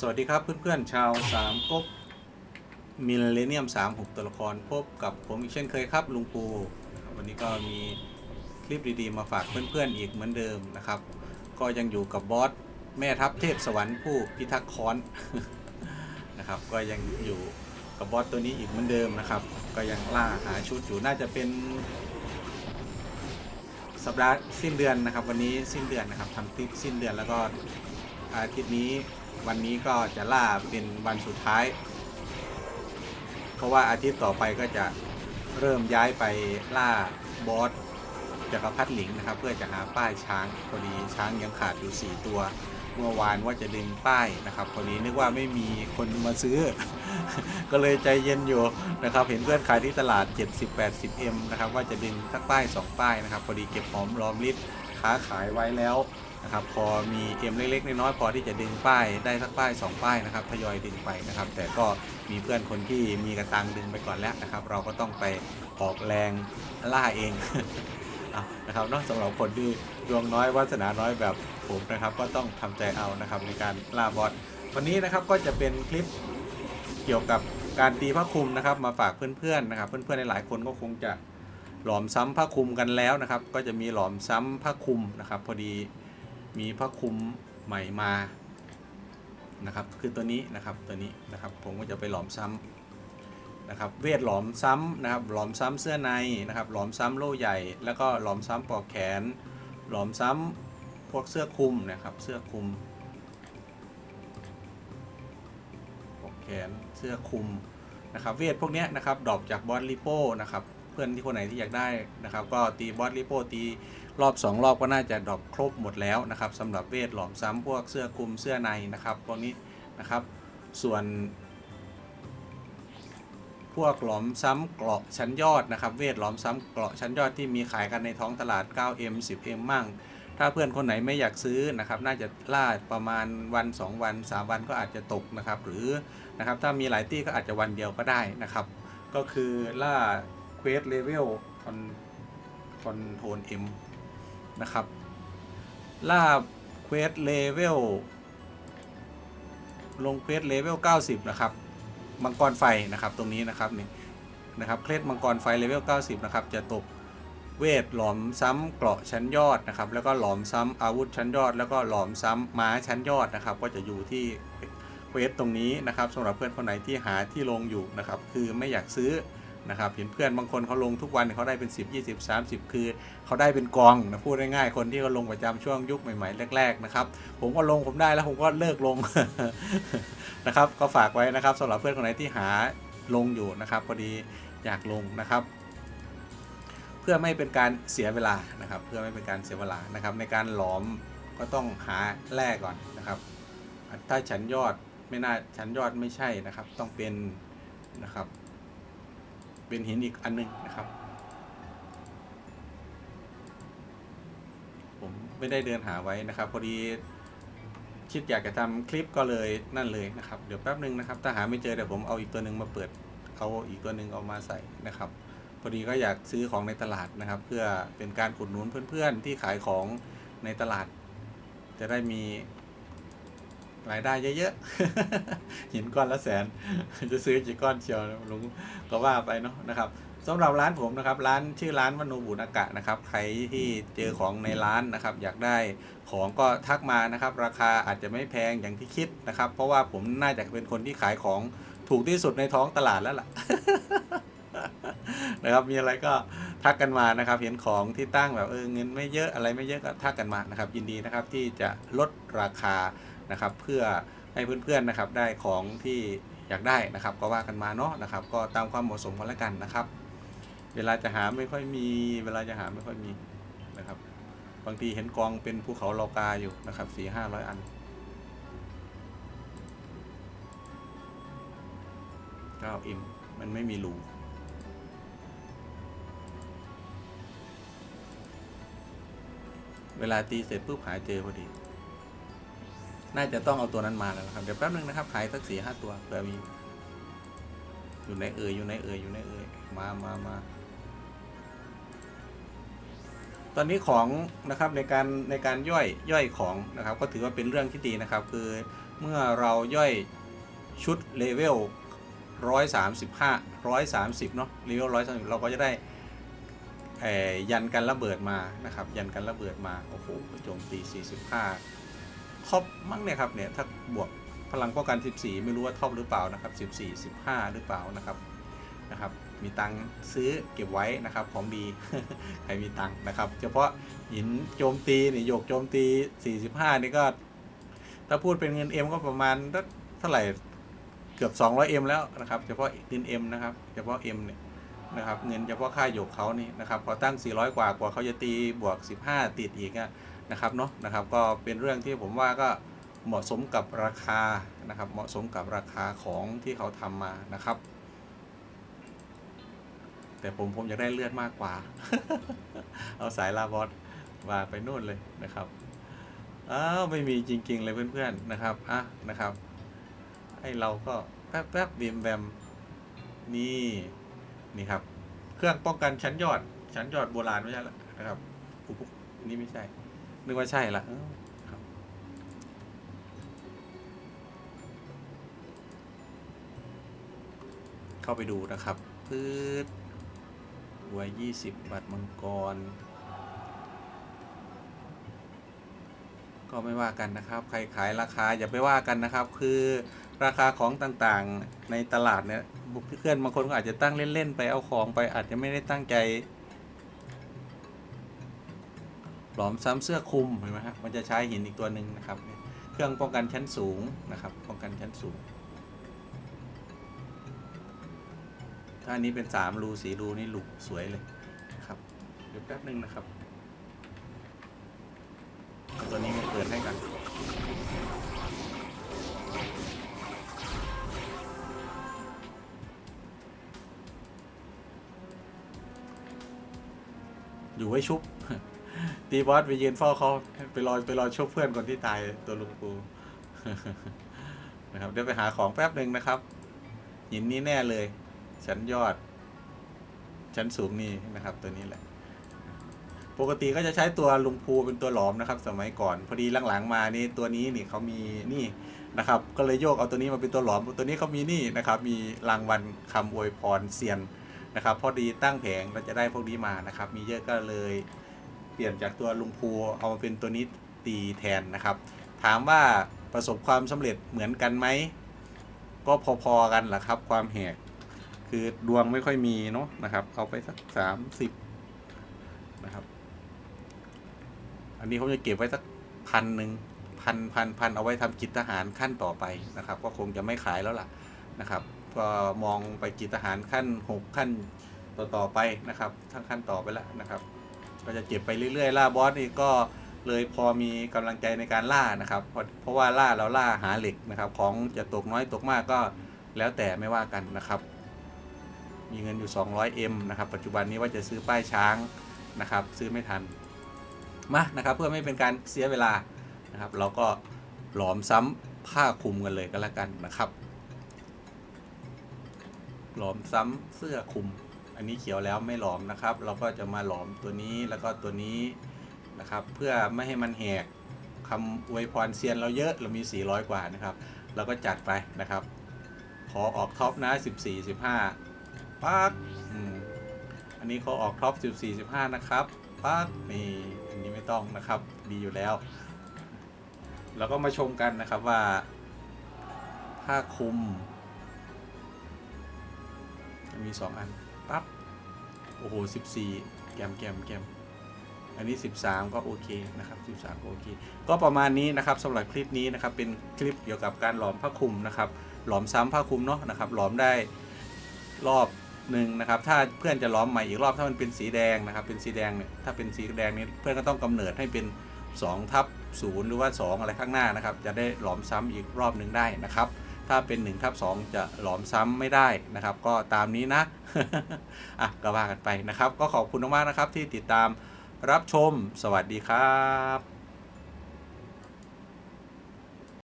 สวัสดีครับเพื่อนๆชาวสามก๊กมิลเลเนียมสามหกตัวละครพบกับผมอีกเช่นเคยครับ ลุงปู วันนี้ก็มีคลิปดีๆ มาฝากเพื่อนๆอีกเหมือนเดิมนะครับ ก็ยังอยู่กับบอส แม่ทัพเทพสวรรค์ผู้พิทักษ์ค้อนนะครับ ก็ยังอยู่กับบอสตัวนี้อีกเหมือนเดิมนะครับ ก็ยังล่าหาชุดอยู่น่าจะเป็น สัปดาห์สิ้นเดือนนะครับ วันนี้สิ้นเดือนนะครับทำคลิปสิ้นเดือนแล้วก็อาทิตย์นี้ วันนี้ก็จะล่าเป็นวันสุดท้าย เพราะว่าอาทิตย์ต่อไปก็จะเริ่มย้ายไปล่าบอสจักรพรรดิหลิงนะครับ เพื่อจะหาป้ายช้างพอดีช้างยังขาดอยู่ 4 ตัว เมื่อวานว่าจะดึงป้ายนะครับพอดีนึกว่าไม่มีคนมาซื้อ ก็เลยใจเย็นอยู่นะครับ เห็นเพื่อนขายที่ตลาด 70-80M นะครับ ว่าจะดึงสักป้าย 2 ป้ายนะครับ พอดีเก็บหอมรอมริดค้าขายไว้แล้ว นะครับพอมีเอ็มเล็ก ๆ น้อยๆพอที่จะดึงป้ายได้สักป้าย 2 ป้ายนะครับทยอยดึงไปนะครับ แต่ก็มีเพื่อนคนที่มีกระตังดึงไปก่อนแล้วนะครับ เราก็ต้องไปออกแรงล่าเองนะครับนอกสำหรับคนที่ดวงน้อยวาสนาน้อยแบบผมนะครับ ก็ต้องทำใจเอานะครับในการล่าบอสวันนี้นะครับก็จะเป็นคลิปเกี่ยวกับการตีผ้าคลุมนะครับ มาฝากเพื่อนๆนะครับเพื่อนๆหลายคนก็คงจะหลอมซ้ำผ้าคลุมกันแล้วนะครับ ก็จะมีหลอมซ้ำผ้าคลุมนะครับ พอดี มีผ้าคลุมใหม่มานะครับคือตัวนี้นะครับตัวนี้นะครับผมก็จะไปหลอมซ้ำนะครับเวทหลอมซ้ำนะครับหลอมซ้ำเสื้อในนะครับหลอมซ้ำโล่ใหญ่ แล้วก็หลอมซ้ำปลอกแขน หลอมซ้ำพวกเสื้อคลุมนะครับเสื้อคลุมปอกแขนเสื้อคลุมนะครับเวทพวกนี้นะครับดรอปจากบอสลิโป้นะครับ พื่อนที่คนไหนที่อยากได้นะครับ ก็ตีบอสลิโปตีรอบ 2 รอบก็น่าจะดรอปครบหมดแล้วนะครับสำหรับเวทหลอมซ้ำพวกเสื้อคลุมเสื้อในนะครับพวกนี้นะครับ ส่วนพวกหลอมซ้ำเกราะชั้นยอดนะครับ เวทหลอมซ้ำเกราะชั้นยอดที่มีขายกันในท้องตลาด 9M 10M มั่ง ถ้าเพื่อนคนไหนไม่อยากซื้อนะครับ น่าจะล่าประมาณวัน 2 วัน 3 วันก็อาจจะตกนะครับ หรือนะครับถ้ามีหลายตี้ก็อาจจะวันเดียวก็ได้นะครับ ก็คือล่า เควสเลเวลคอนคอนโทนเอ็มนะครับ ล่าเควสเลเวลลงเควสเลเวล90 นะครับ มังกรไฟนะครับตรงนี้นะครับนี่นะครับเคล็ดมังกรไฟเลเวล90 นะครับ จะตกเวทหลอมซ้ำเกราะชั้นยอดนะครับ แล้วก็หลอมซ้ำอาวุธชั้นยอด แล้วก็หลอมซ้ำม้าชั้นยอดนะครับ ก็จะอยู่ที่เควสตรงนี้นะครับสำหรับเพื่อนคนไหนที่หาที่ลงอยู่นะครับ คือไม่อยากซื้อ นะครับเห็นเพื่อนบางคนเขาลงทุกวันเขาได้เป็น 10 20 30 คือเขาได้เป็นกองนะพูดง่ายๆคนที่เขาลงประจำช่วงยุคใหม่ๆแรกๆนะครับผมก็ลงผมได้แล้วผมก็เลิกลงนะครับก็ฝากไว้นะครับสำหรับเพื่อนคนไหนที่หาลงอยู่นะครับพอดีอยากลงนะครับ เพื่อไม่เป็นการเสียเวลานะครับ เพื่อไม่เป็นการเสียเวลานะครับ ในการหลอมก็ต้องหาแร่ก่อนนะครับ ถ้าชั้นยอดไม่น่าชั้นยอดไม่ใช่นะครับ ต้องเป็นนะครับ เป็นหินอีกอันหนึงนะครับ ผมไม่ได้เดินหาไว้นะครับ พอดีคิดอยากจะทำคลิปก็เลยนั่นเลยนะครับ เดี๋ยวแป๊บหนึ่งนะครับ ถ้าหาไม่เจอเดี๋ยวผมเอาอีกตัวหนึ่งมาเปิด เอาอีกตัวหนึ่งเอามาใส่นะครับ พอดีก็อยากซื้อของในตลาดนะครับ เพื่อเป็นการอุดหนุนเพื่อนๆที่ขายของในตลาด จะได้มี รายได้เยอะๆ หินก้อนละแสน จะซื้อกี่ก้อนเชียวลุงก็ว่าไปเนาะนะครับสำหรับร้านผมนะครับร้านชื่อร้านวนูบุนากะนะครับใครที่เจอของในร้านนะครับ อยากได้ของก็ทักมานะครับ ราคาอาจจะไม่แพงอย่างที่คิดนะครับ เพราะว่าผมน่าจะเป็นคนที่ขายของถูกที่สุดในท้องตลาดแล้วล่ะนะครับมีอะไรก็ทักกันมานะครับ เห็นของที่ตั้งแบบเออเงินไม่เยอะอะไรไม่เยอะก็ทักกันมานะครับ ยินดีนะครับที่จะลดราคา นะครับ เพื่อให้เพื่อนๆนะครับได้ของที่อยากได้นะครับ ก็ว่ากันมาเนาะนะครับ ก็ตามความเหมาะสมกันแล้วกันนะครับ เวลาจะหาไม่ค่อยมี เวลาจะหาไม่ค่อยมีนะครับ บางทีเห็นกองเป็นภูเขาโลกาอยู่นะครับสี่ห้าร้อยอันเก้าอิมมันไม่มีรูเวลาตีเสร็จปุ๊บหายเจอพอดี น่าจะต้องเอาตัวนั้นมาแล้วนะครับ เดี๋ยวแป๊บนึงนะครับ ขายสักสี่ห้าตัวเผื่อมี อยู่ในเอ่ยอยู่ในเอ่ยอยู่ในเอ่ยมามามาตอนนี้ของนะครับในการในการย่อยย่อยของนะครับ ก็ถือว่าเป็นเรื่องที่ดีนะครับ คือเมื่อเราย่อยชุดเลเวล135 130เนาะเลเวล130เราก็จะได้ยันกันระเบิดมานะครับ ยันกันระเบิดมา โอ้โหโจมตี 45 ท็อปมั้งเนี่ยครับเนี่ยถ้าบวกพลังป้องกัน 14 ไม่รู้ว่าท็อปหรือเปล่านะครับ 14 15 หรือเปล่านะครับนะครับ มีตังค์ซื้อเก็บไว้นะครับของดีใครมีตังค์นะครับ เฉพาะหินโจมตีเนี่ยโยกโจมตี 45 นี่ก็ ถ้าพูดเป็นเงิน M ก็ประมาณเท่าไหร่เกือบ 200 M แล้วนะครับเฉพาะเงิน M นะครับเฉพาะ M เนี่ยนะครับเงินเฉพาะค่าโยกเขานี่นะครับพอตั้ง 400 กว่ากว่าเขาจะตีบวก 15 ติดอีกอะ นะครับเนาะนะครับก็เป็นเรื่องที่ผมว่าก็เหมาะสมกับราคานะครับเหมาะสมกับราคาของที่เขาทำมานะครับ แต่ผมผมอยากได้เลือดมากกว่า เอาสายลาบอสว่าไปนู่นเลยนะครับอ้าวไม่มีจริง ๆ เลยเพื่อนๆนะครับอะนะครับไอเราก็แป๊บแป๊บบีมแบมนี่นี่ครับ เครื่องป้องกันชั้นยอดชั้นยอดโบราณไม่ใช่ละนะครับอุ๊บนี่ไม่ใช่ นึกว่าใช่ละเอ้าครับเข้าไปดูนะครับ พืชหัวยี่สิบบัตรมังกร ก็ไม่ว่ากันนะครับ ใครขายราคาอย่าไปว่ากันนะครับ คือราคาของต่างๆในตลาดเนี่ยบุคเพื่อนบางคนก็อาจจะตั้งเล่น ๆ ไปเอาของไปอาจจะไม่ได้ตั้งใจ หลอมซ้ำเสื้อคลุมเห็นไหมครับมันจะใช้หินอีกตัวหนึ่งนะครับ เครื่องป้องกันชั้นสูงนะครับ ป้องกันชั้นสูงถ้าอันนี้เป็นสามรูสีรูนี่หลุกสวยเลยครับเดี๋ยวแป๊บหนึ่งนะครับตัวนี้มาเปิดให้กันอยู่ไว้ชุบ ตีบอสไปยืนเฝ้าเขาไปรอไปรอชุบเพื่อนคนที่ตายตัวลุงปูนะครับเดี๋ยวไปหาของแป๊บหนึ่งนะครับหินนี้แน่เลย ชั้นยอด ชั้นสูงนี่นะครับ ตัวนี้แหละ ปกติก็จะใช้ตัวลุงภูเป็นตัวหลอมนะครับ สมัยก่อน พอดีหลังๆมานี่ตัวนี้นี่เขามีนี่นะครับ ก็เลยโยกเอาตัวนี้มาเป็นตัวหลอม ตัวนี้เขามีนี่นะครับ มีรางวัลคำอวยพรเซียนนะครับ พอดีตั้งแผงเราจะได้พวกนี้มานะครับ มีเยอะก็เลย ปลี่ยนจากตัวลุงภูเอามาเป็นตัวนี้ตีแทนนะครับ ถามว่าประสบความสำเร็จเหมือนกันไหม ก็พอๆกันแหละครับ ความแหกคือดวงไม่ค่อยมีเนาะนะครับ เอาไปสักสามสิบนะครับ อันนี้ผมจะเก็บไว้สักพันหนึ่งพันพันพันเอาไว้ทำกิจทหารขั้นต่อไปนะครับ ก็คงจะไม่ขายแล้วล่ะนะครับ ก็มองไปกิจทหารขั้นหกขั้นต่อต่อไปนะครับทั้งขั้นต่อไปแล้วนะครับ ก็จะเก็บไปเรื่อยๆล่าบอสนี่ก็เลยพอมีกำลังใจในการล่านะครับ เพราะเพราะว่าล่าเราล่าหาเหล็กนะครับ ของจะตกน้อยตกมากก็แล้วแต่ไม่ว่ากันนะครับ มีเงินอยู่ 200M นะครับ ปัจจุบันนี้ว่าจะซื้อป้ายช้างนะครับ ซื้อไม่ทันมานะครับ เพื่อไม่เป็นการเสียเวลานะครับ เราก็หลอมซ้ำผ้าคลุมกันเลยก็แล้วกันนะครับ หลอมซ้ำเสื้อคลุม อันนี้เขียวแล้วไม่หลอมนะครับ เราก็จะมาหลอมตัวนี้แล้วก็ตัวนี้นะครับ เพื่อไม่ให้มันแหกคำอวยพรเซียนเราเยอะเรามี 400 กว่านะครับ เราก็จัดไปนะครับ ขอออกท็อปนะ 14 15ปั๊กอันนี้เขาออกท็อป 14 15 นะครับปั๊กนี่อันนี้ไม่ต้องนะครับ ดีอยู่แล้ว แล้วก็มาชมกันนะครับว่าผ้าคลุมมี 2 อัน โอ้โห14แกมแกมแกมอันนี้ 13 ก็โอเคนะครับ13ก็โอเค ก็ประมาณนี้นะครับสำหรับคลิปนี้นะครับเป็นคลิปเกี่ยวกับการหลอมผ้าคลุมนะครับหลอมซ้ำผ้าคลุมเนาะนะครับหลอมได้รอบหนึ่งนะครับถ้าเพื่อนจะหล้อมใหม่อีกรอบถ้ามันเป็นสีแดงนะครับเป็นสีแดงเนี่ยถ้าเป็นสีแดงนี่เพื่อนก็ต้องกำเนิดให้เป็น2ทับ0หรือว่า 2 อะไรข้างหน้านะครับจะได้หลอมซ้ำอีกรอบหนึ่งได้นะครับ ถ้าเป็น1ทับ2จะหลอมซ้ำไม่ได้นะครับ ก็ตามนี้นะอะก็ว่ากันไปนะครับ ก็ขอบคุณมากๆนะครับที่ติดตามรับชมสวัสดีครับ